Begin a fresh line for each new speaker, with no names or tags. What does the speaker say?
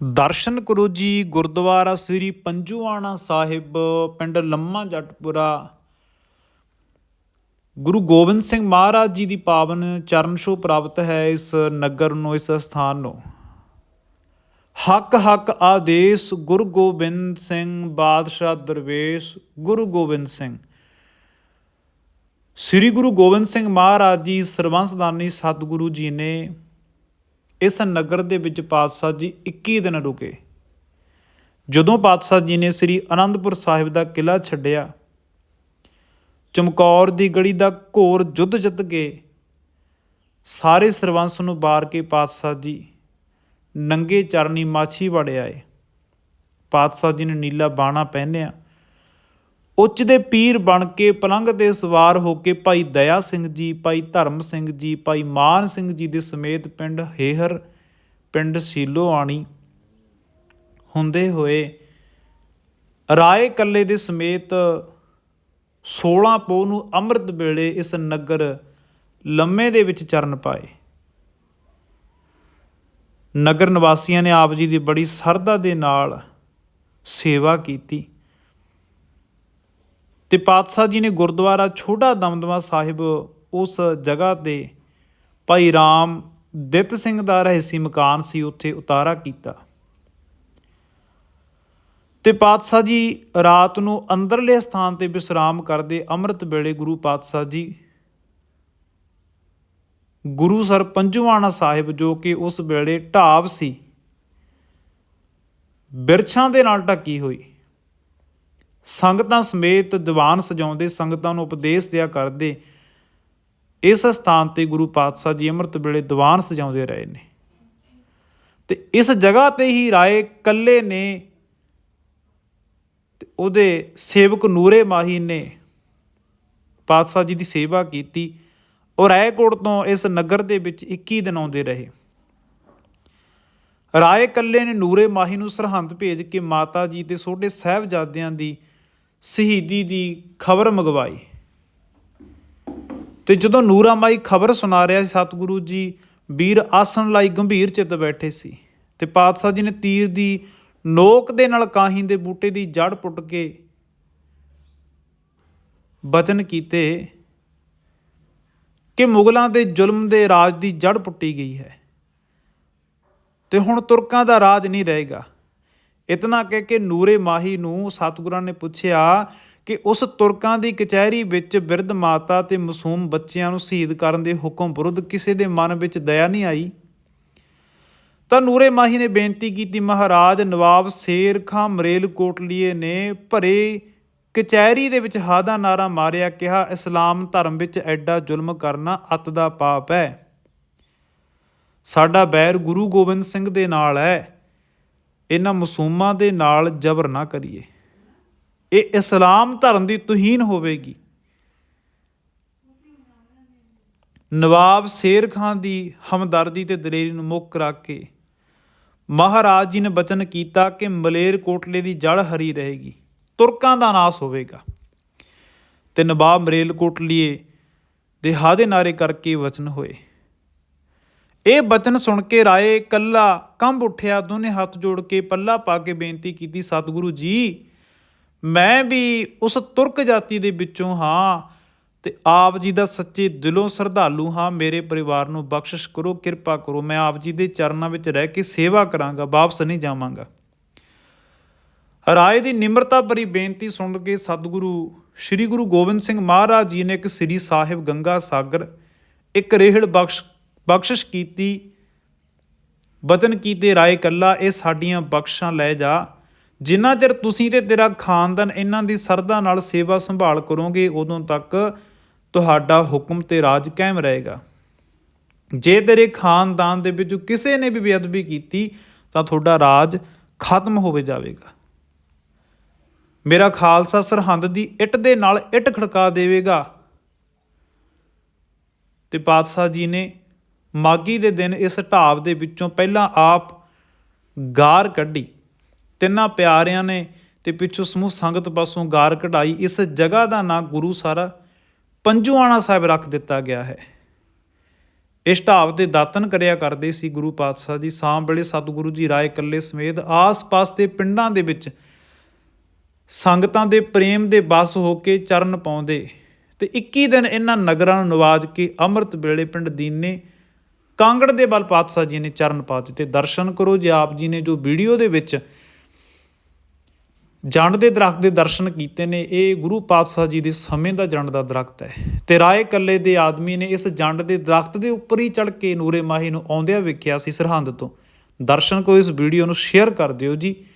ਦਰਸ਼ਨ ਕਰੋ ਜੀ ਗੁਰਦੁਆਰਾ ਸ੍ਰੀ ਪੰਜੂਆਣਾ ਸਾਹਿਬ, ਪਿੰਡ ਲੰਮਾ ਜੱਟਪੁਰਾ। ਗੁਰੂ ਗੋਬਿੰਦ ਸਿੰਘ ਮਹਾਰਾਜ ਜੀ ਦੀ ਪਾਵਨ ਚਰਨ ਛੋਹ ਪ੍ਰਾਪਤ ਹੈ ਇਸ ਨਗਰ ਨੂੰ, ਇਸ ਸਥਾਨ ਨੂੰ। ਹੱਕ ਹੱਕ ਆਦੇਸ਼, ਗੁਰੂ ਗੋਬਿੰਦ ਸਿੰਘ ਬਾਦਸ਼ਾਹ ਦਰਵੇਸ਼, ਗੁਰੂ ਗੋਬਿੰਦ ਸਿੰਘ। ਸ੍ਰੀ ਗੁਰੂ ਗੋਬਿੰਦ ਸਿੰਘ ਮਹਾਰਾਜ ਜੀ ਸਰਬੰਸਦਾਨੀ ਸਤਿਗੁਰੂ ਜੀ ਨੇ ਇਸ ਨਗਰ ਦੇ ਵਿੱਚ ਪਾਤਸ਼ਾਹ ਜੀ 21 ਦਿਨ ਰੁਕੇ। ਜਦੋਂ ਪਾਤਸ਼ਾਹ ਜੀ ਨੇ ਸ੍ਰੀ ਅਨੰਦਪੁਰ ਸਾਹਿਬ ਦਾ ਕਿਲਾ ਛੱਡਿਆ, ਚਮਕੌਰ ਦੀ ਗੜੀ ਦਾ ਘੋਰ ਜੁੱਧ ਜਿੱਤ ਕੇ ਸਾਰੇ ਸਰਵੰਸ ਨੂੰ ਬਾਰ ਕੇ ਪਾਤਸ਼ਾਹ ਜੀ ਨੰਗੇ ਚਰਨੀ ਮਾਛੀ ਵੜ ਆਏ। ਪਾਤਸ਼ਾਹ ਜੀ ਨੇ ਨੀਲਾ ਬਾਣਾ ਪਹਿਨਿਆ। ਉੱਚ ਦੇ ਪੀਰ ਬਣ ਕੇ ਪਲੰਘ ਤੇ ਸਵਾਰ ਹੋ ਕੇ ਭਾਈ ਦਇਆ ਸਿੰਘ ਜੀ, ਭਾਈ ਧਰਮ ਸਿੰਘ ਜੀ, ਭਾਈ ਮਾਨ ਸਿੰਘ ਜੀ ਦੇ ਸਮੇਤ ਪਿੰਡ ਹੇਹਰ, ਪਿੰਡ ਸੀਲੋਆਣੀ ਹੁੰਦੇ ਹੋਏ ਰਾਏ ਕੱਲੇ ਦੇ ਸਮੇਤ 16 ਪੋਹ ਨੂੰ ਅੰਮ੍ਰਿਤ ਵੇਲੇ ਇਸ ਨਗਰ ਲੰਮੇ ਦੇ ਵਿੱਚ ਚਰਨ ਪਾਏ। ਨਗਰ ਨਿਵਾਸੀਆਂ ਨੇ ਆਪ ਜੀ ਦੀ ਬੜੀ ਸਰਦਾ ਦੇ ਨਾਲ ਸੇਵਾ ਕੀਤੀ। ਤੇ ਪਾਤਸ਼ਾਹ ਜੀ ਨੇ ਗੁਰਦੁਆਰਾ ਛੋਟਾ ਦਮਦਮਾ ਸਾਹਿਬ ਉਸ ਜਗ੍ਹਾ ਤੇ ਭਾਈ ਰਾਮ ਦਿੱਤ ਸਿੰਘ ਦਾ ਰਹਿਸੀ ਮਕਾਨ ਸੀ, ਉੱਥੇ ਉਤਾਰਾ ਕੀਤਾ। ਤੇ ਪਾਤਸ਼ਾਹ ਜੀ ਰਾਤ ਨੂੰ ਅੰਦਰਲੇ ਸਥਾਨ ਤੇ ਵਿਸਰਾਮ ਕਰਦੇ ਅੰਮ੍ਰਿਤ ਵੇਲੇ ਗੁਰੂ ਪਾਤਸ਼ਾਹ ਜੀ ਗੁਰੂ ਸਰ ਪੰਜੂਆਣਾ ਸਾਹਿਬ ਜੋ ਕਿ ਉਸ ਵੇਲੇ ਢਾਬ ਸੀ, ਬਿਰਛਾਂ ਦੇ ਨਾਲ ਢੱਕੀ ਹੋਈ। ਸੰਗਤਾਂ ਸਮੇਤ ਦੀਵਾਨ ਸਜਾਉਂਦੇ, ਸੰਗਤਾਂ ਨੂੰ ਉਪਦੇਸ਼ ਦਿਆ ਕਰਦੇ, ਇਸ ਸਥਾਨ ਤੇ ਗੁਰੂ ਪਾਤਸ਼ਾਹ ਜੀ ਅੰਮ੍ਰਿਤ ਵੇਲੇ ਦੀਵਾਨ ਸਜਾਉਂਦੇ ਰਹੇ ਨੇ। ਤੇ ਇਸ ਜਗ੍ਹਾ ਤੇ ਹੀ ਰਾਏ ਕੱਲੇ ਨੇ ਤੇ ਉਹਦੇ ਸੇਵਕ ਨੂਰੇ ਮਾਹੀ ਨੇ ਪਾਤਸ਼ਾਹ ਜੀ ਦੀ ਸੇਵਾ ਕੀਤੀ। ਔਰ ਰਾਏਕੋਟ ਤੋਂ ਇਸ ਨਗਰ ਦੇ ਵਿੱਚ 21 ਦਿਨ ਆਉਂਦੇ ਰਹੇ। ਰਾਏ ਕੱਲੇ ਨੇ ਨੂਰੇ ਮਾਹੀ ਨੂੰ ਸਰਹੰਦ ਭੇਜ ਕੇ ਮਾਤਾ ਜੀ ਤੇ ਛੋਟੇ ਸਾਹਿਬਜ਼ਾਦਿਆਂ ਦੀ ਸ਼ਹੀਦੀ ਦੀ ਖਬਰ ਮੰਗਵਾਈ। ਤੇ ਜਦੋਂ ਨੂਰਾ ਮਾਈ ਖਬਰ ਸੁਣਾ ਰਿਹਾ ਸੀ, ਸਤਿਗੁਰੂ ਜੀ ਵੀਰ ਆਸਣ ਲਈ ਗੰਭੀਰ ਚਿੱਤ ਬੈਠੇ ਸੀ ਤੇ ਪਾਤਸ਼ਾਹ ਜੀ ਨੇ ਤੀਰ ਦੀ ਨੋਕ ਦੇ ਨਾਲ ਕਾਹੀ ਦੇ ਬੂਟੇ ਦੀ ਜੜ ਪੁੱਟ ਕੇ ਬਚਨ ਕੀਤੇ ਕਿ ਮੁਗਲਾਂ ਦੇ ਜ਼ੁਲਮ ਦੇ ਰਾਜ ਦੀ ਜੜ ਪੁੱਟੀ ਗਈ ਹੈ। ਤੇ ਹੁਣ ਤੁਰਕਾਂ ਦਾ ਰਾਜ ਨਹੀਂ ਰਹੇਗਾ। ਇਤਨਾ ਕਹਿ ਕੇ ਨੂਰੇ ਮਾਹੀ ਨੂੰ ਸਤਿਗੁਰਾਂ ਨੇ ਪੁੱਛਿਆ ਕਿ ਉਸ ਤੁਰਕਾਂ ਦੀ ਕਚਹਿਰੀ ਵਿੱਚ ਬਿਰਧ ਮਾਤਾ ਤੇ ਮਾਸੂਮ ਬੱਚਿਆਂ ਨੂੰ ਸ਼ਹੀਦ ਕਰਨ ਦੇ ਹੁਕਮ ਵਿਰੁੱਧ ਕਿਸੇ ਦੇ ਮਨ ਵਿੱਚ ਦਇਆ ਨਹੀਂ ਆਈ। ਤਾਂ ਨੂਰੇ ਮਾਹੀ ਨੇ ਬੇਨਤੀ ਕੀਤੀ, ਮਹਾਰਾਜ, ਨਵਾਬ ਸ਼ੇਰ ਖਾਂ ਮਰੇਲ ਕੋਟਲੀਏ ਨੇ ਭਰੇ ਕਚਹਿਰੀ ਦੇ ਵਿੱਚ ਹਾਦਾ ਨਾਰਾ ਮਾਰਿਆ, ਕਿਹਾ, ਇਸਲਾਮ ਧਰਮ ਵਿੱਚ ਐਡਾ ਜ਼ੁਲਮ ਕਰਨਾ ਅਤ ਦਾ ਪਾਪ ਹੈ। ਸਾਡਾ ਬੈਰ ਗੁਰੂ ਗੋਬਿੰਦ ਸਿੰਘ ਦੇ ਨਾਲ ਹੈ। ਇਹਨਾਂ ਮਾਸੂਮਾਂ ਦੇ ਨਾਲ ਜ਼ਬਰ ਨਾ ਕਰੀਏ। ਇਹ ਇਸਲਾਮ ਧਰਮ ਦੀ ਤੁਹੀਨ ਹੋਵੇਗੀ। ਨਵਾਬ ਸ਼ੇਰ ਖਾਨ ਦੀ ਹਮਦਰਦੀ ਤੇ ਦਲੇਰੀ ਨੂੰ ਮੁੱਖ ਰੱਖ ਕੇ ਮਹਾਰਾਜ ਜੀ ਨੇ ਬਚਨ ਕੀਤਾ ਕਿ ਮਲੇਰ ਕੋਟਲੇ ਦੀ ਜੜ ਹਰੀ ਰਹੇਗੀ, ਤੁਰਕਾਂ ਦਾ ਨਾਸ ਹੋਵੇਗਾ। ਤੇ ਨਵਾਬ ਮਰੇਲ ਕੋਟਲੀਏ ਦੇ ਹਾਦੇ ਨਾਰੇ ਕਰਕੇ ਵਚਨ ਹੋਏ। ਇਹ ਬਚਨ ਸੁਣ ਕੇ ਰਾਏ ਕੱਲਾ ਕੰਬ ਉੱਠਿਆ, ਦੋਨੇ ਹੱਥ ਜੋੜ ਕੇ ਪੱਲਾ ਪਾ ਕੇ ਬੇਨਤੀ ਕੀਤੀ, ਸਤਿਗੁਰੂ ਜੀ, ਮੈਂ ਵੀ ਉਸ ਤੁਰਕ ਜਾਤੀ ਦੇ ਵਿੱਚੋਂ ਹਾਂ ਤੇ ਆਪ ਜੀ ਦਾ ਸੱਚੇ ਦਿਲੋਂ ਸ਼ਰਧਾਲੂ ਹਾਂ। ਮੇਰੇ ਪਰਿਵਾਰ ਨੂੰ ਬਖਸ਼ਿਸ਼ ਕਰੋ, ਕਿਰਪਾ ਕਰੋ। ਮੈਂ ਆਪ ਜੀ ਦੇ ਚਰਨਾਂ ਵਿੱਚ ਰਹਿ ਕੇ ਸੇਵਾ ਕਰਾਂਗਾ, ਵਾਪਸ ਨਹੀਂ ਜਾਵਾਂਗਾ। ਰਾਏ ਦੀ ਨਿਮਰਤਾ ਭਰੀ ਬੇਨਤੀ ਸੁਣ ਕੇ ਸਤਿਗੁਰੂ ਸ੍ਰੀ ਗੁਰੂ ਗੋਬਿੰਦ ਸਿੰਘ ਮਹਾਰਾਜ ਜੀ ਨੇ ਇੱਕ ਸ੍ਰੀ ਸਾਹਿਬ ਗੰਗਾ ਸਾਗਰ, ਇੱਕ ਰੇਹੜ ਬਖਸ਼ ਬਖਸ਼ਿਸ਼ ਕੀਤੀ ਬਚਨ ਕੀਤੇ ਰਾਏ ਕੱਲਾ ਇਹ ਸਾਡੀਆਂ ਬਖਸ਼ਾਂ ਲੈ ਜਾ। ਜਿੰਨਾ ਚਿਰ ਤੁਸੀਂ ਤੇ ਤੇਰਾ ਖਾਨਦਾਨ ਇਹਨਾਂ ਦੀ ਸਰਦਾ ਨਾਲ ਸੇਵਾ ਸੰਭਾਲ ਕਰੋਗੇ, ਉਦੋਂ ਤੱਕ ਤੁਹਾਡਾ ਹੁਕਮ ਤੇ ਰਾਜ ਕਾਇਮ ਰਹੇਗਾ। ਜੇ ਤੇਰੇ ਖਾਨਦਾਨ ਦੇ ਵਿੱਚੋਂ ਕਿਸੇ ਨੇ ਵੀ ਬੇਅਦਬੀ ਕੀਤੀ, ਤਾਂ ਤੁਹਾਡਾ ਰਾਜ ਖਤਮ ਹੋਵੇ ਜਾਵੇਗਾ। ਮੇਰਾ ਖਾਲਸਾ ਸਰਹੰਦ ਦੀ ਇੱਟ ਦੇ ਨਾਲ ਇੱਟ ਖੜਕਾ ਦੇਵੇਗਾ। ਤੇ ਪਾਤਸ਼ਾਹ ਜੀ ਨੇ ਮਾਗੀ ਦੇ ਦਿਨ ਇਸ ਢਾਬ ਦੇ ਵਿੱਚੋਂ ਪਹਿਲਾਂ ਆਪ ਗਾਰ ਕੱਢੀ। ਤਿੰਨਾਂ ਪਿਆਰਿਆਂ ਨੇ ਤੇ ਪਿੱਛੋਂ ਸਮੂਹ ਸੰਗਤ ਪਾਸੋਂ ਗਾਰ ਕਢਾਈ। ਇਸ ਜਗ੍ਹਾ ਦਾ ਨਾਂ ਗੁਰੂ ਸਾਰਾ ਪੰਜੂਆਣਾ ਸਾਹਿਬ ਰੱਖ ਦਿੱਤਾ ਗਿਆ ਹੈ। ਇਸ ਢਾਬ ਤੇ ਦਾਤਨ ਕਰਿਆ ਕਰਦੇ ਸੀ ਗੁਰੂ ਪਾਤਸ਼ਾਹ ਜੀ। ਸ਼ਾਮ ਵੇਲੇ ਸਤਿਗੁਰੂ ਜੀ ਰਾਏ ਕੱਲੇ ਸਮੇਤ ਆਸ-ਪਾਸ ਦੇ ਪਿੰਡਾਂ ਦੇ ਵਿੱਚ ਸੰਗਤਾਂ ਦੇ ਪ੍ਰੇਮ ਦੇ ਬਸ ਹੋ ਕੇ ਚਰਨ ਪਾਉਂਦੇ। ਤੇ 21 ਦਿਨ ਇਹਨਾਂ ਨਗਰਾਂ ਨੂੰ ਨਵਾਜ ਕੇ ਅੰਮ੍ਰਿਤ ਵੇਲੇ ਪਿੰਡ ਦੀਨੇ ਕਾਂਗੜ ਦੇ ਬਲ ਪਾਤਸ਼ਾਹ ਜੀ ਨੇ ਚਰਨ ਪਾ ਦਿੱਤੇ। ਦਰਸ਼ਨ ਕਰੋ ਜੇ ਆਪ ਜੀ ਨੇ ਜੋ ਵੀਡੀਓ ਦੇ ਵਿੱਚ ਜੰਡ ਦੇ ਦਰਖਤ ਦੇ ਦਰਸ਼ਨ ਕੀਤੇ ਨੇ, ਇਹ ਗੁਰੂ ਪਾਤਸ਼ਾਹ ਜੀ ਦੇ ਸਮੇਂ ਦਾ ਜੰਡ ਦਾ ਦਰਖਤ ਹੈ। ਤੇ ਰਾਏ ਕੱਲੇ ਦੇ ਆਦਮੀ ਨੇ ਇਸ ਜੰਡ ਦੇ ਦਰਖਤ ਦੇ ਉੱਪਰ ਹੀ ਚੜ ਕੇ ਨੂਰੇ ਮਾਹੀ ਨੂੰ ਆਉਂਦਿਆਂ ਵੇਖਿਆ ਸੀ ਸਰਹੰਦ ਤੋਂ। ਦਰਸ਼ਨ ਕਰੋ ਇਸ ਵੀਡੀਓ ਨੂੰ, ਸ਼ੇਅਰ ਕਰ ਦਿਓ ਜੀ।